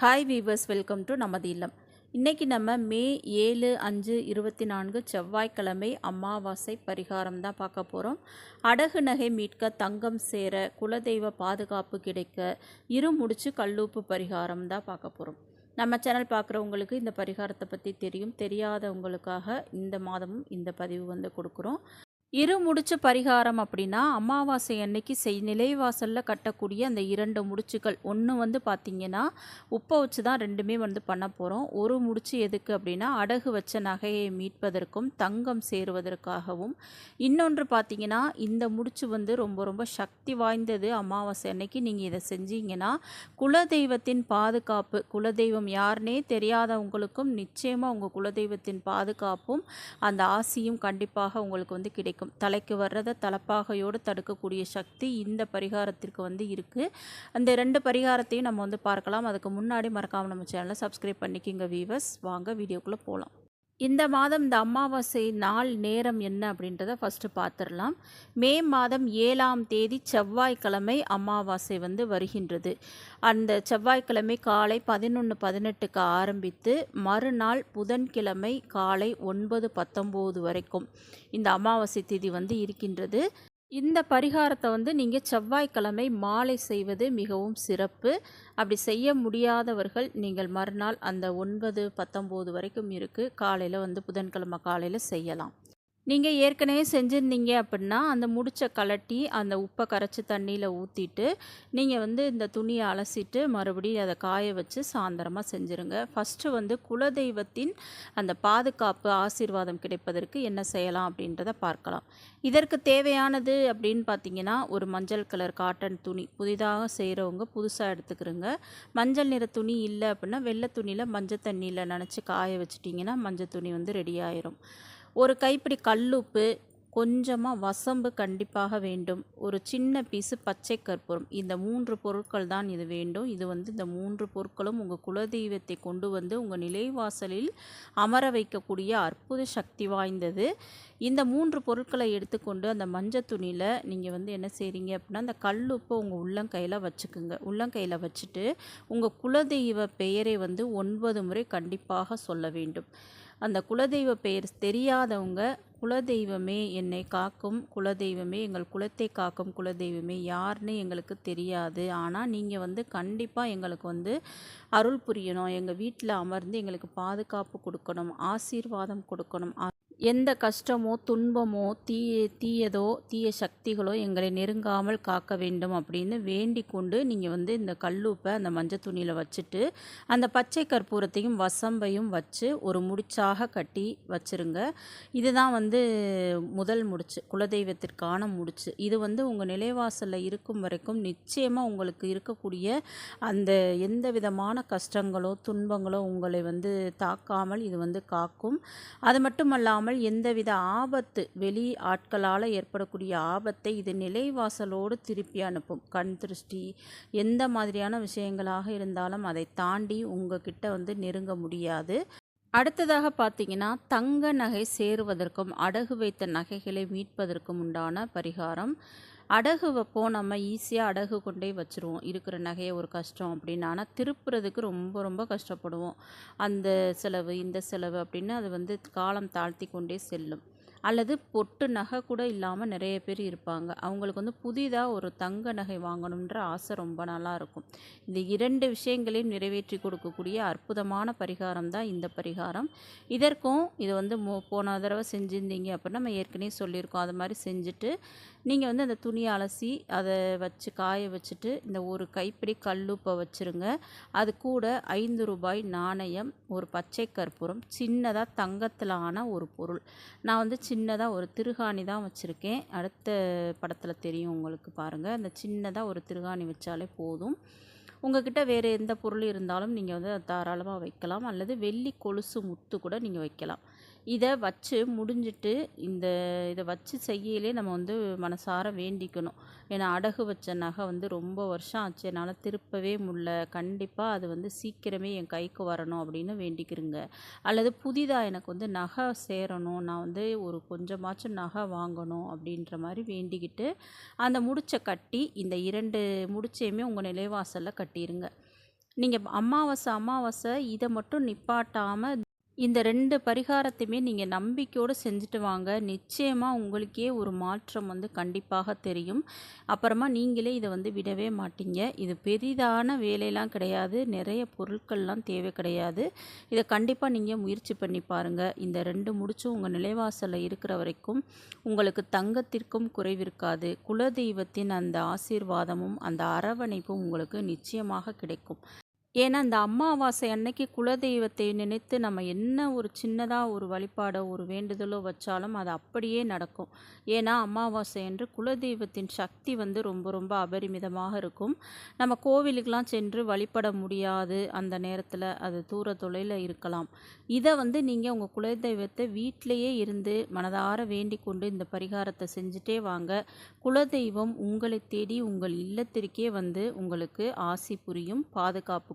Hi viewers welcome to நமது இல்லம். இன்றைக்கி நம்ம மே ஏழு அஞ்சு இருபத்தி நான்கு செவ்வாய்க்கிழமை அமாவாசை பரிகாரம் தான் பார்க்க போகிறோம் அடகு நகை மீட்க தங்கம் சேர குலதெய்வ பாதுகாப்பு கிடைக்க இரு முடிச்சு கல்லூப்பு பரிகாரம் தான் பார்க்க போகிறோம் நம்ம சேனல் பார்க்குறவங்களுக்கு இந்த பரிகாரத்தை பற்றி தெரியும். தெரியாதவங்களுக்காக இந்த மாதமும் இந்த பதிவு வந்து கொடுக்குறோம். இரு முடிச்சு பரிகாரம் அப்படின்னா அமாவாசை அன்னைக்கு செய் நிலைவாசலில் கட்டக்கூடிய அந்த இரண்டு முடிச்சுகள். ஒன்று வந்து பார்த்திங்கன்னா உப்பை வச்சு தான் ரெண்டுமே வந்து பண்ண போகிறோம் ஒரு முடிச்சு எதுக்கு அப்படின்னா அடகு வச்ச நகையை மீட்பதற்கும் தங்கம் சேருவதற்காகவும். இன்னொன்று பார்த்திங்கன்னா இந்த முடிச்சு வந்து ரொம்ப ரொம்ப சக்தி வாய்ந்தது அமாவாசை அன்னைக்கு. நீங்கள் இதை செஞ்சீங்கன்னா குலதெய்வத்தின் பாதுகாப்பு குலதெய்வம் யாருனே தெரியாதவங்களுக்கும் நிச்சயமாக உங்கள் குலதெய்வத்தின் பாதுகாப்பும் அந்த ஆசியும் கண்டிப்பாக உங்களுக்கு வந்து கிடைக்கும். கிடைக்கும். தலைக்கு வர்றதை தலைப்பாகையோடு தடுக்கக்கூடிய சக்தி இந்த பரிகாரத்திற்கு வந்து இருக்குது அந்த ரெண்டு பரிகாரத்தையும் நம்ம வந்து பார்க்கலாம். அதுக்கு முன்னாடி மறக்காமல் நம்ம சேனலை சப்ஸ்கிரைப் பண்ணிக்கிங்க வீவர்ஸ் வாங்க வீடியோக்குள்ளே போகலாம் இந்த மாதம் இந்த அமாவாசை நாள் நேரம் என்ன அப்படின்றத ஃபஸ்ட்டு பார்த்துடலாம் மே மாதம் ஏழாம் தேதி செவ்வாய்க்கிழமை அமாவாசை வந்து வருகின்றது. அந்த செவ்வாய்க்கிழமை காலை பதினொன்று பதினெட்டுக்கு ஆரம்பித்து மறுநாள் புதன்கிழமை காலை ஒன்பது பத்தொம்போது வரைக்கும் இந்த அமாவாசை தேதி வந்து இருக்கின்றது. இந்த பரிகாரத்தை வந்து நீங்கள் செவ்வாய்க்கிழமை மாலை செய்வது மிகவும் சிறப்பு. அப்படி செய்ய முடியாதவர்கள் நீங்கள் மறுநாள் அந்த ஒன்பது பத்தொம்போது வரைக்கும் இருக்குது காலையில் வந்து புதன்கிழமை காலையில் செய்யலாம். நீங்கள் ஏற்கனவே செஞ்சுருந்தீங்க அப்படின்னா அந்த முடிச்ச கலட்டி அந்த உப்பை கரைச்சி தண்ணியில் ஊற்றிட்டு நீங்கள் வந்து இந்த துணியை அலசிட்டு மறுபடியும் அதை காய வச்சு சாயந்தரமாக செஞ்சுருங்க. ஃபஸ்ட்டு வந்து குலதெய்வத்தின் அந்த பாதுகாப்பு ஆசீர்வாதம் கிடைப்பதற்கு என்ன செய்யலாம் அப்படின்றத பார்க்கலாம். இதற்கு தேவையானது அப்படின்னு பார்த்தீங்கன்னா ஒரு மஞ்சள் கலர் காட்டன் துணி. புதிதாக செய்கிறவங்க புதுசாக எடுத்துக்கிறோங்க. மஞ்சள் நிற துணி இல்லை அப்படின்னா வெள்ளை துணியில் மஞ்சள் தண்ணியில் நினச்சி காய வச்சிட்டிங்கன்னா மஞ்சள் துணி வந்து ரெடி ஆயிரும். ஒரு கைப்பிடி கல்லுப்பு கொஞ்சமாக வசம்பு கண்டிப்பாக வேண்டும். ஒரு சின்ன பீஸு பச்சை கற்பூரம். இந்த மூன்று பொருட்கள் தான் இது வேண்டும். இது வந்து இந்த மூன்று பொருட்களும் உங்கள் குலதெய்வத்தை கொண்டு வந்து உங்கள் நிலைவாசலில் அமர வைக்கக்கூடிய அற்புத சக்தி வாய்ந்தது. இந்த மூன்று பொருட்களை எடுத்துக்கொண்டு அந்த மஞ்சள் துணியில் நீங்கள் வந்து என்ன செய்கிறீங்க அப்படின்னா அந்த கல்லுப்பை உங்கள் உள்ளங்கையில் வச்சுக்குங்க. உள்ளங்கையில் வச்சுட்டு உங்கள் குலதெய்வ பெயரை வந்து ஒன்பது முறை கண்டிப்பாக சொல்ல வேண்டும். அந்த குலதெய்வ பெயர் தெரியாதவங்க குலதெய்வமே என்னை காக்கும் குலதெய்வமே எங்கள் குலத்தை காக்கும் குலதெய்வமே யாருன்னு எங்களுக்கு தெரியாது. ஆனால் நீங்கள் வந்து கண்டிப்பாக எங்களுக்கு வந்து அருள் புரியணும். எங்கள் வீட்டில் அமர்ந்து எங்களுக்கு பாதுகாப்பு கொடுக்கணும் ஆசீர்வாதம் கொடுக்கணும். எந்த கஷ்டமோ துன்பமோ தீய தீயதோ தீய சக்திகளோ எங்களை நெருங்காமல் காக்க வேண்டும் அப்படின்னு வேண்டி கொண்டு நீங்கள் வந்து இந்த கல்லுப்பை அந்த மஞ்சள் துணியில் வச்சுட்டு அந்த பச்சை கற்பூரத்தையும் வசம்பையும் வச்சு ஒரு முடிச்சாக கட்டி வச்சுருங்க. இதுதான் வந்து முதல் முடிச்சு குலதெய்வத்திற்கான முடிச்சு. இது வந்து உங்கள் நிலைவாசலில் இருக்கும் வரைக்கும் நிச்சயமாக உங்களுக்கு இருக்கக்கூடிய அந்த எந்த விதமான கஷ்டங்களோ துன்பங்களோ உங்களை வந்து தாக்காமல் இது வந்து காக்கும். அது மட்டும் அல்லாமல் இல்லாமல் எந்தவித ஆபத்து வெளி ஆட்களால் ஏற்படக்கூடிய ஆபத்தை இது நிலைவாசலோடு திருப்பி அனுப்பும். கண் திருஷ்டி எந்த மாதிரியான விஷயங்களாக இருந்தாலும் அதை தாண்டி உங்ககிட்ட வந்து நெருங்க முடியாது. அடுத்ததாக பார்த்தீங்கன்னா தங்க நகை சேருவதற்கும் அடகு வைத்த நகைகளை மீட்பதற்கும் உண்டான பரிகாரம். அடகு வைப்போம் நம்ம ஈஸியாக அடகு கொண்டே வச்சுருவோம். இருக்கிற நகையை ஒரு கஷ்டம் அப்படின்னு. ஆனால் திருப்புறதுக்கு ரொம்ப ரொம்ப கஷ்டப்படுவோம். அந்த செலவு இந்த செலவு அப்படின்னு அது வந்து காலம் தாழ்த்தி கொண்டே செல்லும். அல்லது பொட்டு நகை கூட இல்லாமல் நிறைய பேர் இருப்பாங்க. அவங்களுக்கு வந்து புதிதாக ஒரு தங்க நகை வாங்கணுன்ற ஆசை ரொம்ப நல்லா இருக்கும். இந்த இரண்டு விஷயங்களையும் நிறைவேற்றி கொடுக்கக்கூடிய அற்புதமான பரிகாரம் தான் இந்த பரிகாரம். இதற்கும் இது வந்து போன தடவை செஞ்சுருந்தீங்க அப்படின்னா நம்ம ஏற்கனவே சொல்லியிருக்கோம். அது மாதிரி செஞ்சுட்டு நீங்கள் வந்து அந்த துணி அலசி அதை வச்சு காய வச்சுட்டு இந்த ஒரு கைப்பிடி கல்லுப்பை வச்சுருங்க. அது கூட ஐந்து ரூபாய் நாணயம் ஒரு பச்சை கற்பூரம் சின்னதாக தங்கத்தில் ஆன ஒரு பொருள். நான் வந்து சின்னதாக ஒரு திருகாணி தான் வச்சுருக்கேன். அடுத்த படத்தில் தெரியும் உங்களுக்கு பாருங்கள் அந்த சின்னதாக ஒரு திருகாணி வச்சாலே போதும். உங்ககிட்ட வேறு எந்த பொருள் இருந்தாலும் நீங்கள் வந்து தாராளமாக வைக்கலாம். அல்லது வெள்ளி கொலுசு முத்து கூட நீங்கள் வைக்கலாம். இதை வச்சு முடிஞ்சிட்டு இந்த இதை வச்சு செய்யலே நம்ம வந்து மனசார வேண்டிக்கணும். ஏன்னா அடகு வச்ச நகை வந்து ரொம்ப வருஷம் ஆச்சு. என்னால் திருப்பவே முடில கண்டிப்பாக அது வந்து சீக்கிரமே என் கைக்கு வரணும் அப்படின்னு வேண்டிக்கிறேங்க. அல்லது புதிதாக எனக்கு வந்து நகை சேரணும். நான் வந்து ஒரு கொஞ்சமாச்சும் நகை வாங்கணும் அப்படின்ற மாதிரி வேண்டிக்கிட்டு அந்த முடிச்சை கட்டி இந்த இரண்டு முடிச்சையுமே உங்கள் நிலைவாசலில் கட்டிடுங்க நீங்கள் அமாவாசை அமாவாசை இதை மட்டும் நிப்பாட்டாமல் இந்த ரெண்டு பரிகாரத்தையுமே நீங்கள் நம்பிக்கையோடு செஞ்சுட்டு வாங்க. நிச்சயமாக உங்களுக்கே ஒரு மாற்றம் வந்து கண்டிப்பாக தெரியும். அப்புறமா நீங்களே இதை வந்து விடவே மாட்டீங்க. இது பெரிதான வேலையெல்லாம் கிடையாது. நிறைய பொருட்கள்லாம் தேவை கிடையாது. இதை கண்டிப்பாக நீங்கள் முயற்சி பண்ணி பாருங்கள் இந்த ரெண்டு முடிச்சும் உங்கள் நிலைவாசலில் இருக்கிற வரைக்கும் உங்களுக்கு தங்கத்திற்கும் குறைவிருக்காது. குலதெய்வத்தின் அந்த ஆசீர்வாதமும் அந்த அரவணைப்பும் உங்களுக்கு நிச்சயமாக கிடைக்கும். ஏன்னா இந்த அமாவாசை அன்னைக்கு குலதெய்வத்தை நினைத்து நம்ம என்ன ஒரு சின்னதாக ஒரு வழிபாடோ ஒரு வேண்டுதலோ வச்சாலும் அது அப்படியே நடக்கும். ஏன்னா அமாவாசை என்று குலதெய்வத்தின் சக்தி வந்து ரொம்ப ரொம்ப அபரிமிதமாக இருக்கும். நம்ம கோவிலுக்கெலாம் சென்று வழிபட முடியாது. அந்த நேரத்தில் அது தூர தொலையில் இருக்கலாம். இதை வந்து நீங்கள் உங்கள் குலதெய்வத்தை வீட்டிலையே இருந்து மனதார வேண்டிக் கொண்டு இந்த பரிகாரத்தை செஞ்சுட்டே வாங்க. குலதெய்வம் உங்களை தேடி உங்கள் இல்லத்திற்கே வந்து உங்களுக்கு ஆசி புரியும் பாதுகாப்பு